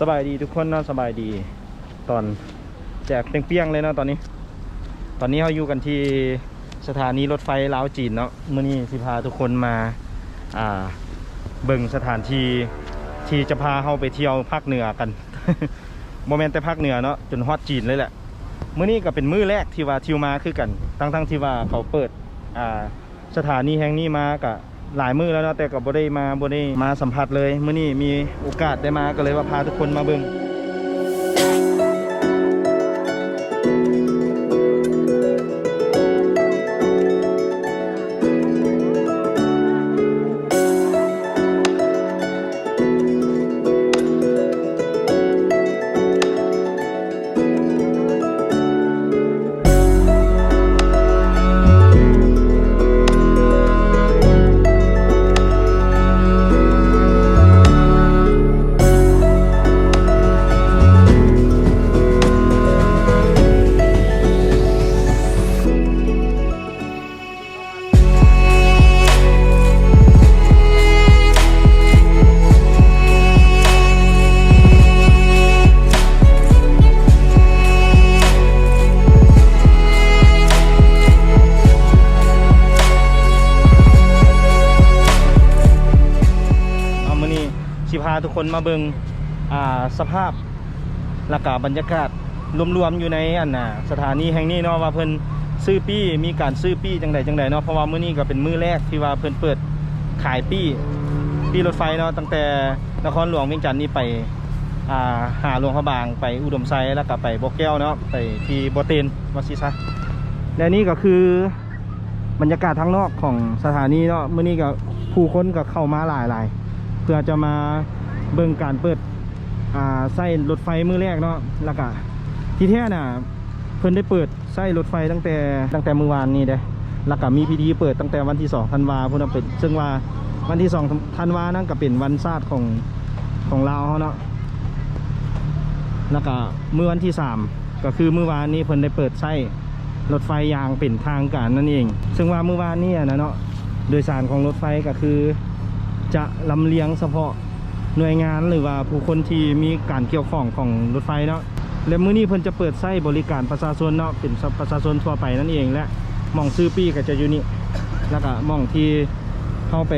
สบายดีทุกคนเนาะสบายดี ตอนแจกเปียงๆเลยเนาะตอนนี้ ตอนนี้เราอยู่กันที่สถานีรถไฟลาวจีนเนาะมื่อนี้สิพาทุกคนมาอ่าเบิ่งสถานที่ที่จะพาเราไปเที่ยวภาคเหนือกันโมเมนต์แต่ภาคเหนือเนาะจนฮอดจีนเลยแหละมื่อนี้ก็เป็นมื้อแรกที่ว่าทิวมาคือกัน ทั้งๆที่ว่าเขาเปิดอ่าสถานีแห่งนี้มาก็ หลายมื้อแล้วเนาะแต่กับบได้มาบ่ได้มาสัมผัสเลยมื้อนี้มีโอกาสได้มาก็เลยว่าพาทุกคนมาเบิ่ง คนมาเบิงอ่าสภาพและกาบรรยากาศรวมๆอยู่ในอันน่ะสถานีแห่งนี้เนาะว่าเพิ่นซื้อปี้มีการซื้อปี้จังใดจังใดเนาะเพราะว่ามื้อนี้ก็เป็นมื้อแรกที่ว่าเพิ่นเปิดขายปี้ปี้รถไฟเนาะตั้งแต่นครหลวงเวียงจันทน์นี่ไปอ่าหาหลวงพระบางไปอุดมไซแล้วก็ไปบ่อแก้วเนาะไปที่บ่อเตนว่าซิซะและนี่ก็คือบรรยากาศทางนอกของสถานีเนาะมื้อนี้ก็ผู้คนก็เข้ามาหลายๆเพื่อจะมา เบิ่งการเปิดอ่าไส้รถไฟมือแรกเนาะแล้วก็ที่แท้น่ะเพิ่นได้เปิดไส้รถไฟตั้งแต่ตั้งแต่เมื่อวานนี้เด้แล้วก็มีพิธีเปิดตั้งแต่วันที่2ธันวาพุ่นนะเป็นซึ่งว่าวันที่2ธันวานั่นก็เป็นวันชาติของของลาวเขาเนาะแล้วก็เมื่อวันที่ 3 ก็คือเมื่อวานนี้เพิ่นได้เปิดไส้รถไฟยางเป็นทางการนั่นเอง ซึ่งว่าเมื่อวานนี้นะเนาะโดยสารของรถไฟก็คือ จะลำเลียงเฉพาะ หน่วยงานหรือว่าผู้คนที่มีการเกี่ยวข้องของรถไฟเนาะและมื้อนี้เพิ่นจะเปิดใช้บริการประชาชนเนาะเป็นประชาชนทั่วไปนั่นเองและมองซื้อปี้ก็จะอยู่นี่แล้วก็มองที่เข้าไป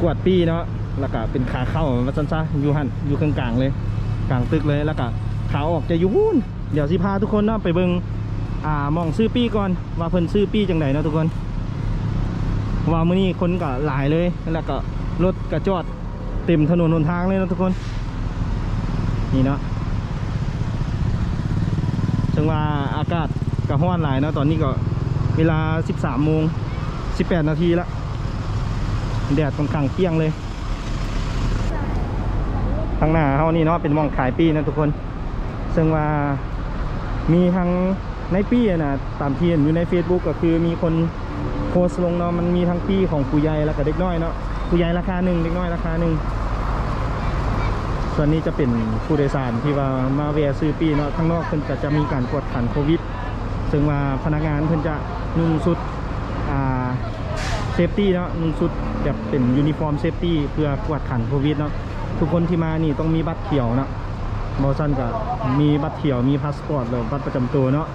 กวดปี้เนาะแล้วก็เป็นขาเข้าว่าซันซะอยู่หันอยู่กลางๆเลย กลางตึกเลยแล้วก็ขาออกจะอยู่หุ้นเดี๋ยวสิพาทุกคนเนาะไปเบิ่งอ่ามองซื้อปี้ก่อนว่าเพิ่นซื้อปี้จังไดเนาะทุกคนว่ามื้อนี้คนก็หลายเลยแล้วก็รถก็จอด เต็มถนนหนทางเลยนะทุกคน นี่เนาะถึงว่าอากาศก็ร้อนหลายเนาะตอนนี้ก็เวลา 13โมง18 นาทีละแดดค่อนข้างเปี้ยงเลยข้างหน้าเฮานี่เนาะเป็นมองขายปีนะทุกคน ซึ่งว่ามีทั้งในปีนะตามที่เห็นอยู่ใน Facebook ก็คือมีคนโพสต์ลงเนาะมันมีทั้งปีของผู้ใหญ่แล้วก็เด็กน้อยเนาะผู้ใหญ่ราคาหนึ่งเด็กน้อยราคาหนึ่ง ส่วนนี้จะเป็นผู้โดยสารที่ว่ามาแวะซื้อปีเนาะข้างนอกเพิ่นจะจะมีการกวดขันโควิด ซึ่งว่าพนักงานเพิ่นจะนุ่งชุดอ่าเซฟตี้เนาะนุ่งชุดแบบเป็นยูนิฟอร์มเซฟตี้เพื่อกวดขันโควิดเนาะทุกคนที่มานี่ต้องมีบัตรเขียวเนาะบอสันก็มีบัตรเขียวมีพาสปอร์ตหรือบัตรประจำตัวเนาะ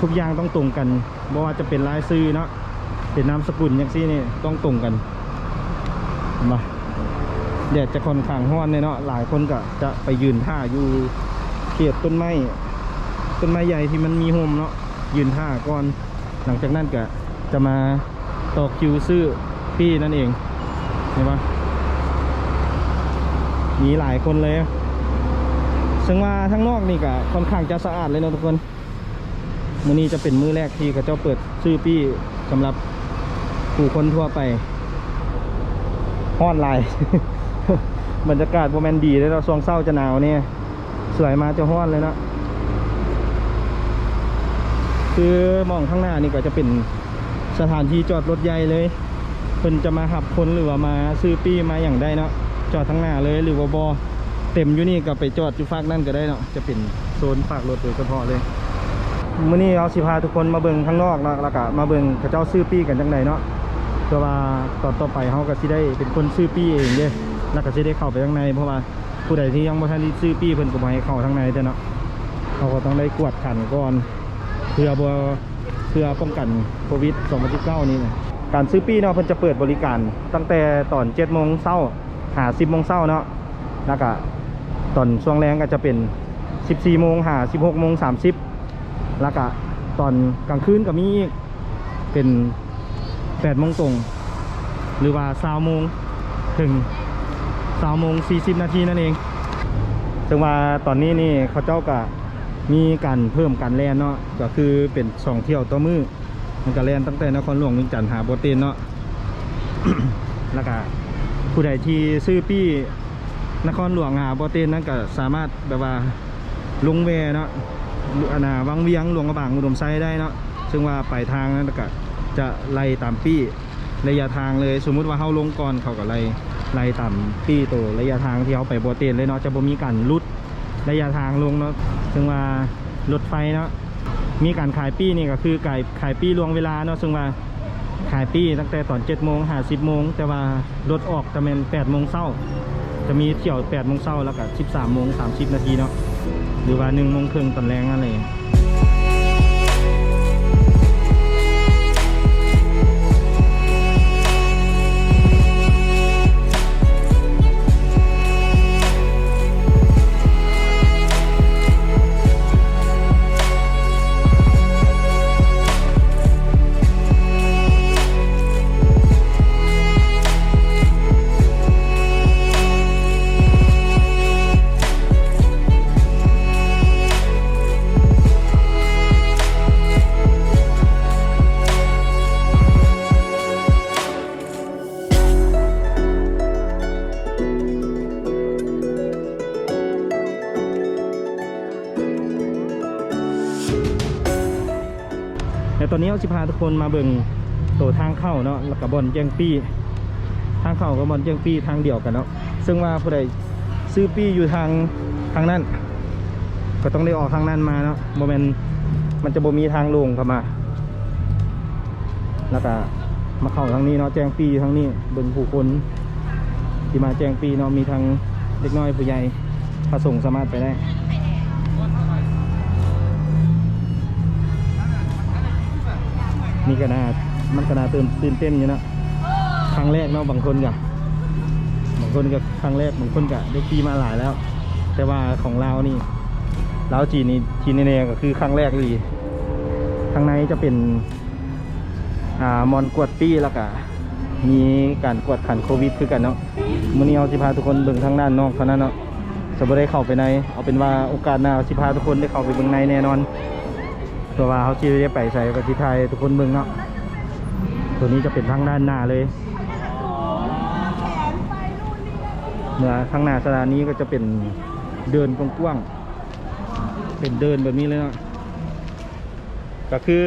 ทุกอย่างต้องตรงกันบ่ว่าจะเป็นลายซื้อเนาะเป็นนามสกุลอย่างซี่นี่ต้องตรงกันมา แดดจะค่อนข้างร้อนเลยเนาะหลายคนก็จะไปยืนท่าอยู่เขตต้นไม้ต้นไม้ใหญ่ที่มันมีโฮมเนาะยืนท่าก่อน หลังจากนั้นก็จะมาต่อคิวซื้อพี่นั่นเองเห็นปะมีหลายคนเลยซึ่งว่าทั้งนอกนี่ก็ค่อนข้างจะสะอาดเลยเนาะทุกคนมื้อนี้จะเป็นมื้อแรกที่เขาเจ้าเปิดซื้อปี้สำหรับผู้คนทั่วไปฮ้อนลาย บรรยากาศโมแมนดีเลยเราะช่วงเศร้าจะหนาวเนี่ยสวยมาจะฮ้อนเลยเนาะคือมองข้างหน้านี่ก็จะเป็นสถานที่จอดรถใหญ่เลยเพิ่นจะมาหับคนหรือว่ามาซื้อปี้มาอย่างได้เนาะจอดทั้งหน้าเลยหรือว่าบอเต็มอยู่นี่ก็ไปจอดอยู่ฝากนั่นก็ได้เนาะจะเป็นโซนฝากรถโดยเฉพาะเลยมื่อนี้เราสิพาทุกคนมาเบิ่งข้างนอกนะแล้วก็มาเบิ่งเขาเจ้าซื้อปี้กันจังไดเนาะเพื่อว่าตอนต่อไปเขาก็สิได้เป็นคนซื้อปี้เองเด้ แล้วก็สิได้เข้าไปข้างในเพราะว่าผู้ใดที่ยังบ่ทันได้ซื้อปี้เพิ่นก็บ่ให้เข้าทางในเด้อเนาะเขาก็ต้องได้กวดขันก่อนเพื่อบ่เพื่อป้องกันโควิด2019นี่นะการซื้อปี้เนาะเพิ่นจะเปิดบริการตั้งแต่ตอน7โมงเช้าหา10โมงเช้าเนาะแล้วก็ตอนช่วงแรงก็จะเป็น 14โมงหา16โมง30แล้วก็ตอนกลางคืนก็มีอีกเป็น8โมงตรง หรือว่า20โมงถึง 20โมง40 นาทีนั่นเองซึ่งว่าตอนนี้นี่เขาเจ้าก็มีการเพิ่มการแล่นเนาะก็คือเป็นสองเที่ยวต่อมือมันก็แล่นตั้งแต่นครหลวงเวียงจันทร์หาโบเตนเนาะ แล้วก็ผู้ใดที่ซื้อปี้นครหลวงหาโบเตนนั้นก็สามารถแบบว่าลงแวเนาะอันนาวังเวียงหลวงกระบางอุดมไซได้เนาะซึ่งว่าปลายทางนั้นก็จะไล่ตามปี้ระยะทางเลยสมมุติว่าเขาลงก่อนเขาก็ไล่ ไล่ตามปี้ตัวระยะทางที่เขาไปโบเตนเลยเนาะจะบ่มีการลุดระยะทางลงเนาะซึ่งว่ารถไฟเนาะมีการขายปี้นี่ก็คือขายขายปี้ลวงเวลาเนาะซึ่งว่าขายปี้ตั้งแต่ตอน7จ็ดโมงหาสิบโมงแต่ว่ารถออกจะเป็น8ปดโมงเช้าจะมีเที่ยว8ปดโมงเช้าแล้วก็สิบสามโมงสามสิบนาทีเนาะหรือว่า1นึ่งโมงครึ่งตอนแรงอะไร แต่ตอนนี้เอาสิพาทุกคนมาเบิ่งตัวทางเข้าเนาะก็บอลแจงปี้ทางเข้ากับบอลแจงปี้ทางเดียวกันเนาะซึ่งว่าผู้ใดซื้อปี้อยู่ทางทางนั้น ก็ต้องได้ออกทางนั้นมาเนาะโมเมนมันจะบ่มีทางลงเข้ามา แล้วก็มาเข้าทางนี้เนาะแจ้งปีทางนี้เบิ่งผู้คนที่มาแจ้งปีเนาะมีทั้งเด็กน้อยผู้ใหญ่พระสงฆ์สามารถไปได้ นี่ก็น่ามันก็น่าตื่นตื่นเต้นอยู่นะครั้งแรกเนาะบางคนกับบางคนกับครั้งแรกบางคนกับได้ขี่มาหลายแล้ว แต่ว่าของเรานี่เราจีนี่จีนแน่ๆก็คือครั้งแรกเลยข้างในจะเป็นอ่ามอนกวดปี้แล้วก็มีการกวดขันโควิดคือกันเนาะมื้อนี้เอาสิพาทุกคนเบิ่งทางด้านนอกเท่านั้นเนาะจะบ่ได้เข้าไปใน เอาเป็นว่าโอกาสหน้าเอาสิพาทุกคนได้เข้าไปเบิ่งในแน่นอน เพราะว่าเขาสิได้ไปใส่ประเทศไทยทุกคนเบิ่งเนาะตัวนี้จะเป็นทางด้านหน้าเลยเมื่อข้างหน้าสถานีก็จะเป็นเดินกว้างๆเป็นเดินแบบนี้เลยเนาะก็คือ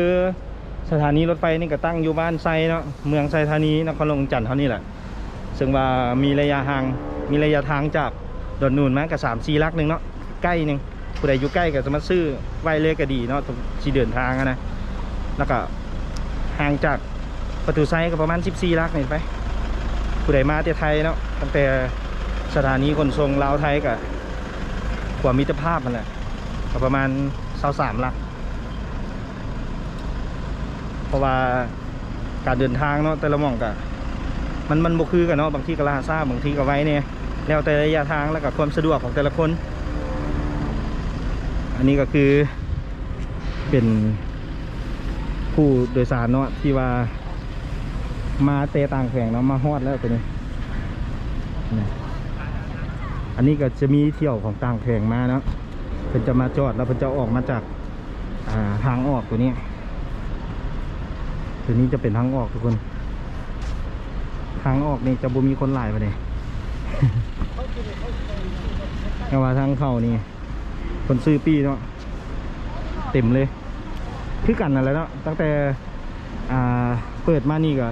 สถานีรถไฟนี่ก็ตั้งอยู่บ้านไซเนาะเมืองไซธานีนครหลวงจันทร์เท่านี้แหละซึ่งว่ามีระยะห่างมีระยะทางจากดอนนูนมากับสามสี่ลักหนึ่งเนาะใกล้หนึ่ง ผู้ใดอยู่ใกล้ก็จะมาซื้อไว้เลยก็ดีเนาะที่เดินทางนะแล้วก็ห่างจากประตูไซก็ประมาณ 14ลักนี่ไปผู้ใดมาแต่ไทยเนาะตั้งแต่สถานีขนส่งลาวไทยกับขวามมิตรภาพมันแหละก็ประมาณ23ลักเพราะว่าการเดินทางเนาะแต่ละม่องกะมันมันบ่คือกันเนาะบางที่ก็ลาซาบางที่ก็ไว้เนี่ยแล้วแต่ระยะทางแล้วก็ความสะดวกของแต่ละคน อันนี้ก็คือเป็นผู้โดยสารเนาะที่ว่า มาเตะต่างแข่งเนาะมาฮอดแล้วตัวนี้อันนี้ก็จะมีเที่ยวของต่างแข่งมาเนาะเพิ่นจะมาจอดแล้วเพิ่นจะออกมาจากาทางออกตัวนี้ ตัวนี้จะเป็นทางออกทุกคน ทางออกนี่จะบ่มีคนหลายไปเลยแต่ว่าทางเข้านี่ คนซื้อปีเนาะเต็มเลย คือกันนั่นแหละเนาะตั้งแต่อ่าเปิดมานี่ก็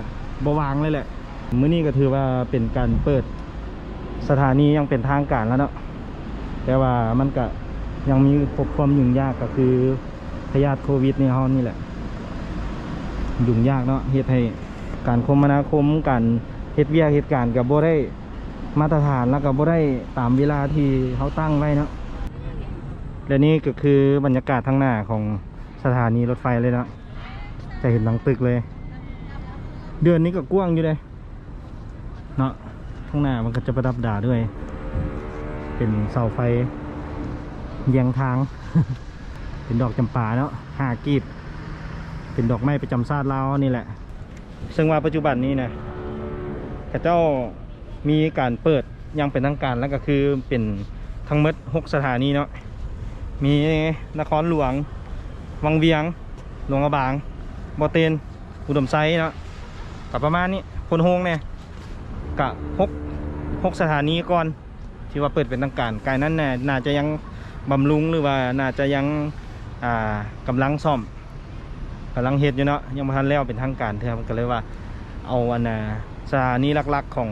บวางเลยแหละมื้อนี้ก็ถือว่าเป็นการเปิดสถานียังเป็นทางการแล้วเนาะแต่ว่ามันก็ยังมีพบความยุ่งยากก็คือพยาธิโควิดในห้องนี่แหละ ยุ่งยากเนาะเฮ็ดให้การคมนาคมการเฮ็ดเวียเหตุการณ์กับโบได้มาตรฐานแล้วก็บ่ได้ตามเวลาที่เขาตั้งไว้เนาะ และนี่ก็คือบรรยากาศทางหน้าของสถานีรถไฟเลยนะจะเห็นหลังตึกเลย เดือนนี้ก็กว้างอยู่เลยเนาะข้างหน้ามันก็จะประดับดาด้วย เป็นเสาไฟเยียงทาง เป็นดอกจำปาเนาะหากีบ เป็นดอกไม้ประจำชาติลาวนี่แหละ ซึ่งว่าปัจจุบันนี้นะกระเจ้ามีการเปิดยังเป็นทางการแล้วก็คือเป็นทั้งหมดหกสถานีเนาะ มีนครหลวง วังเวียง หลวงกระบางบอเตนอุดมไซนะกับประมาณนี้พนโฮงเนี่ยกะหกหกสถานีก่อนที่ว่าเปิดเป็นทางการกายนั้นน่ะน่าจะยังบำรุงหรือว่าน่าจะยังอ่ากำลังซ่อมกำลังเฮ็ดอยู่เนาะยังไม่ทันแล้วเป็นทางการเท่าก็เลยว่า เอาอันสถานีหลักๆของ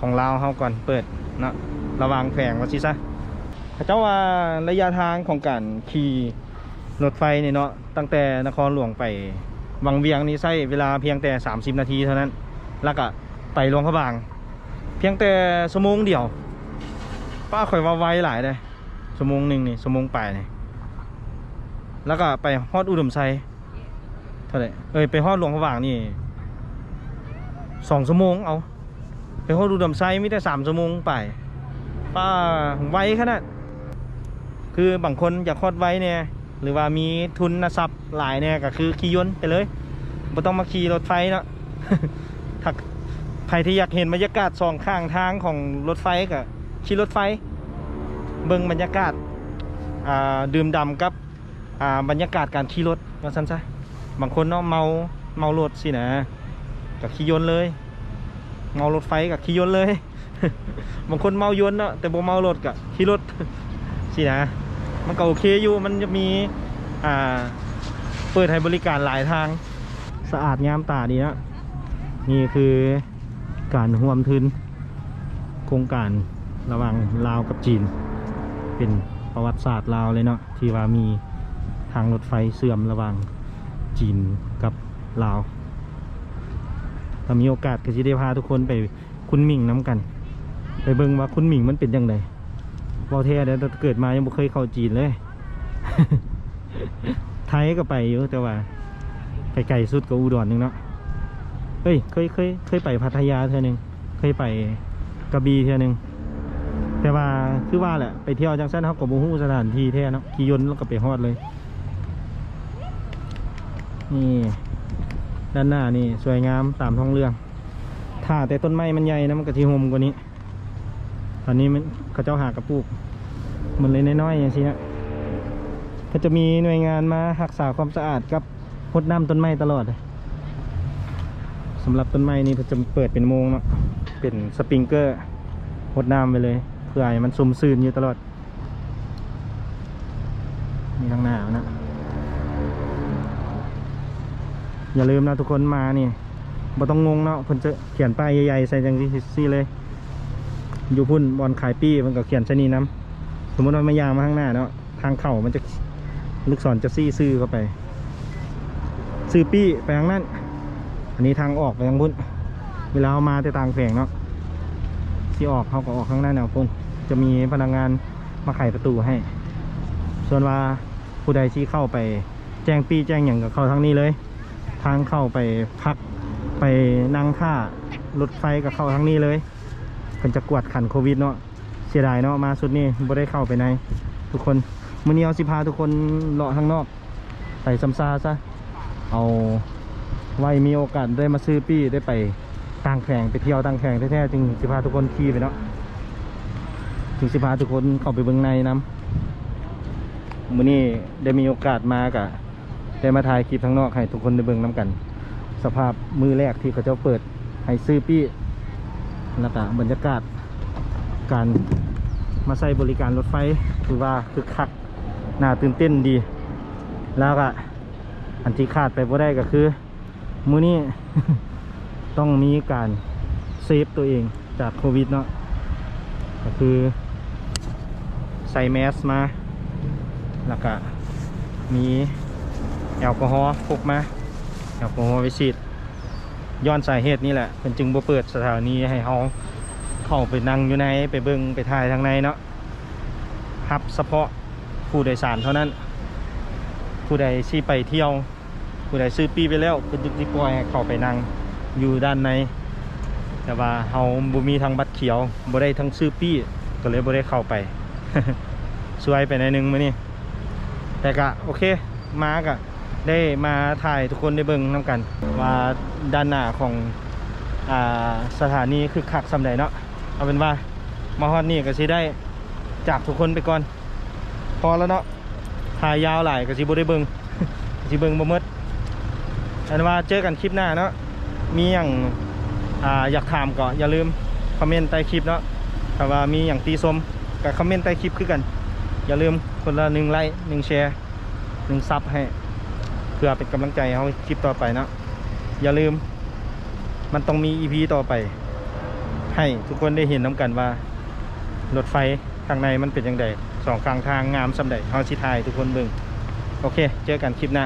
ของลาวเฮาก่อนเปิดเนาะระวางแฝงว่าสิซะ เขาเจ้าว่าระยะทางของการขี่รถไฟเนี่ยเนาะตั้งแต่นครหลวงไปวังเวียงนี่ใช้เวลาเพียงแต่ 30 นาทีเท่านั้น แล้วก็ไปหลวงพระบาง เพียงแต่ชั่วโมงเดียว ป้าข่อยว่าไวหลายเลยชั่วโมงหนึ่งนี่ชั่วโมงปลยนี่แล้วก็ไปฮอดอุดมไซเท่าไหร่เอ้ยไปฮอดหลวงพระบางนี่สองชั่วโมงเอาไปฮอดอุดมไซมีแต่สามชั่วโมงไปป้าไวขนาด คือบางคนอยากฮอดไว้เนี่ยหรือว่ามีทุนทรัพย์หลายเนี่ยก็คือขี่ยนต์ไปเลยไม่ต้องมาขี่รถไฟเนาะถ้าใครที่อยากเห็นบรรยากาศสองข้างทางของรถไฟกับขี่รถไฟ เบิ่งบรรยากาศาดื่มด่ำกับบรรยากาศการขี่รถว่าซั่นซะบางคนเนาะเมาเมารถสินะกับขี่ยนต์เลยเมารถไฟกับขี่ยนต์เลย บางคนเมายนต์เนาะแต่บ่เมารถกับขี่รถสินะ มันก็โอเคอยู่มันจะมีอ่าเปิดให้บริการหลายทางสะอาดงามตาดีนะนี่คือการห่วมทุนโครงการระหว่างลาวกับจีน เป็นประวัติศาสตร์ลาวเลยเนาะที่ว่ามีทางรถไฟเสื่อมระหว่างจีนกับลาวถ้ามีโอกาสก็จะได้พาทุกคนไปคุณหมิงน้ำกัน ไปเบิ่งว่าคุณหมิงมันเป็นยังไง เว่าแท้เด้อแต่เกิดมายังบ่เคยเข้าจีนเลย ไทยก็ไปอยู่แต่ว่าไกลๆสุดก็อุดรนึงเนาะเฮ้ยเคยเคยเคยไปพัทยาเท่อนึงเคยไปกระบี่เท่อนึงแต่ว่าคือว่าแหละไปเที่ยวจังซั่นเขาก็บ่ฮู้สถานที่แท้เนาะขี่ยนต์แล้วก็ไปฮอดเลย นี่ด้านหน้านี่สวยงามตามท้องเรื่อง ถ้าแต่ต้นไม้มันใหญ่นะมันก็ที่โฮมกว่านี้ ตอนนี้มัน เขาเจ้าหากระปลูกมันเลยน้อยๆอย่างนี้นะก็จะมีหน่วยงานมารักษาความสะอาดกับพดน้ำต้นไม้ตลอดสำหรับต้นไม้นี่เขาจะเปิดเป็นโมงเนาะเป็นสปริงเกอร์พดน้ำไปเลยเพื่อให้มันซุ่มซื่นอยู่ตลอดมีทางหน้านะอย่าลืมนะทุกคนมานี่บ่ต้องงงเนาะเพิ่นจะเขียนป้ายใหญ่ๆใส่จังซี่เลย อยู่พุ่นบอลขายปี้มันก็เขียนชนีน้ำสมมติว่าไม่ยางมาข้างหน้าเนาะทางเข่ามันจะลูกศรจะซี่ซื่อเข้าไป ซื้อปี้ไปทางนั้น อันนี้ทางออกไปทางพุ่นเวลาเอามาแต่ต่างแฝงเนาะที่ออกเขาก็ออกข้างหน้าแนวพุ่นจะมีพนักงานมาไขประตูให้ ส่วนว่าผู้ใดที่เข้าไปแจ้งปี้แจ้งอย่างกับเขาทางนี้เลย ทางเข้าไปพักไปนั่งท่ารถไฟกับเข้าทางนี้เลย เพิ่นจะกวดขันโควิดเนาะเสียดายเนาะมาสุดนี่บ่ได้เข้าไปใน ทุกคนมื้อนี้เอาสิพาทุกคนเลาะข้างนอกไปซัมซาซะเอาไว้มีโอกาสได้มาซื้อปี้ได้ไปต่างแข่งไปเที่ยวต่างแข่งแท้ๆจึงสิพาทุกคนขี่ไปเนาะจึงสิพาทุกคนเข้าไปเบิ่งในน้ำมื้อนี้ได้มีโอกาสมากะได้มาถ่ายคลิปข้างนอกให้ทุกคนได้เบิ่งน้กัน สภาพมือแรกที่เขาจ้าเปิดให้ซื้อปี้ แล้วก็บรรยากาศการมาใช้บริการรถไฟคือว่าคึกคักน่าตื่นเต้นดี แล้วก็อันที่ขาดไปบ่ได้ก็คือ มื้อนี้ ต้องมีการเซฟตัวเองจากโควิดเนาะก็คือ ใส่แมสมา แล้วก็มีแอลกอฮอล์พกมา แอลกอฮอล์ไว้ฉีด ย้อนสาเหตุนี่แหละเป็นจึงบ่เปิดสถานีให้เฮาเข้าไปนั่งอยู่ในไปเบิ่งไปถ่ายทางในเนาะรับเฉพาะผู้โดยสารเท่านั้น ผู้ใดที่ไปเที่ยว ผู้ใดซื้อปีไปแล้วก็นจึงสิปล่อยเข้าไปนั่งอยู่ด้านใน แต่ว่าเฮาบ่มีทางบัตรเขียวบ่ได้ทั้งซื้อปี้ก็เลยบ่ได้เข้าไปสวยไปในอยหนึงมื้อนี้แต่ก็โอเคมาก็ ได้มาถ่ายทุกคนได้เบิ่งนํกันว่าด้านหน้าของอ่าสถานีคือคักสำใดเนาะเอาเป็นว่ามาฮอดนี่ก็สิได้จากทุกคนไปก่อน พอแล้วเนาะถ่ายยาวหลายก็สิบ่ได้เบิ่งก็สิเบิ่งบ่หมดอันว่าเจอกันคลิปหน้าเนาะมีหยังอ่าอยากถามก็อย่าลืมคอมเมนต์ใต้คลิปเนาะถ้าว่ามีหยังตีชมก็คอมเมนต์ใต้คลิปคือกัน อย่าลืมคนละหนึ่งไลค์หนึ่งแชร์หนึ่งซับให้ เพื่อเป็นกำลังใจให้เขาคลิปต่อไปนะอย่าลืม มันต้องมีอีพีต่อไป ให้ทุกคนได้เห็นน้ำกันว่ารถไฟข้างในมันเป็นยังไงสองข้างทางงามสำใดเขาชิทายทุกคนเบึงโอเค เจอกันคลิปหน้า